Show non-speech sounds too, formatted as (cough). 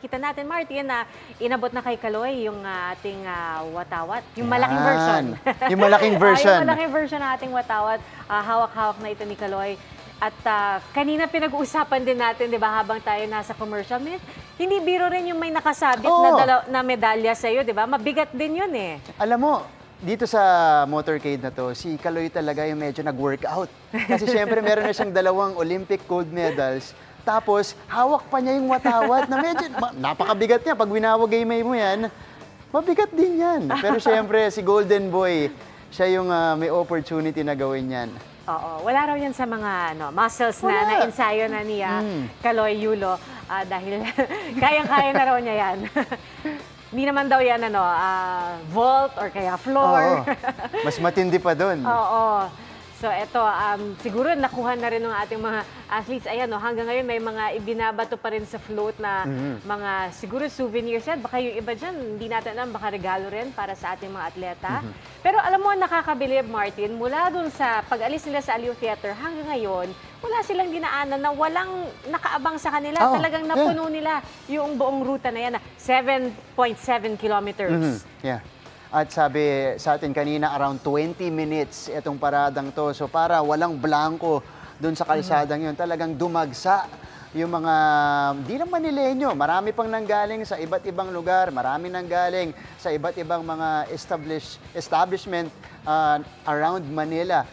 makikita natin, Martin, na inabot na kay Kaloy yung ah, ating ah, watawat. Yung malaking version. Yung malaking (laughs) Ah, version. yung malaking version ng ating watawat. Ah, hawak-hawak na ito ni Kaloy. At ah, kanina pinag-uusapan din natin, di ba, habang tayo nasa commercial, may, hindi biro rin yung may nakasabit na, Oo. dala- na medalya sa'yo, di ba? Mabigat din yun eh. Alam mo, dito sa motorcade na to, si Kaloy talaga yung medyo nag-workout. Kasi syempre meron na siyang dalawang Olympic gold medals. Tapos, hawak pa niya yung watawat na medyo, ma- napakabigat niya. Pag winawagay-may mo yan, mabigat din yan. Pero syempre, si Golden Boy, siya yung ah, may opportunity na gawin yan. Oo, wala raw yan sa mga ano, muscles na Wala. na ensayo na niya Mm. Kaloy Yulo ah, dahil (laughs) kayang-kaya na raw niya yan. (laughs) Hindi naman daw yan ano, ah, vault or kaya floor. Oo. Mas matindi pa doon. (laughs) Oo. So eto, um, siguro nakuha na rin ng ating mga athletes. Ayan, no, hanggang ngayon may mga ibinabato pa rin sa float na Mhm. mga siguro souvenirs yan. Baka yung iba dyan, hindi natin alam, baka regalo rin para sa ating mga atleta. Mhm. Pero alam mo, nakakabilib, Martin, mula dun sa pag-alis nila sa Aliw Theater hanggang ngayon, wala silang dinaanan na walang nakaabang sa kanila. Oo, Talagang yeah. napuno nila yung buong ruta na yan. na 7.7 kilometers. Mhm, Yeah. At sabi sa atin kanina, around 20 minutes itong paradang to. So para walang blanco doon sa kalsadang yun, talagang dumagsa yung mga, di lang Manileño, marami pang nanggaling sa iba't ibang lugar, marami nanggaling sa iba't ibang mga establish, establishment uh, around Manila.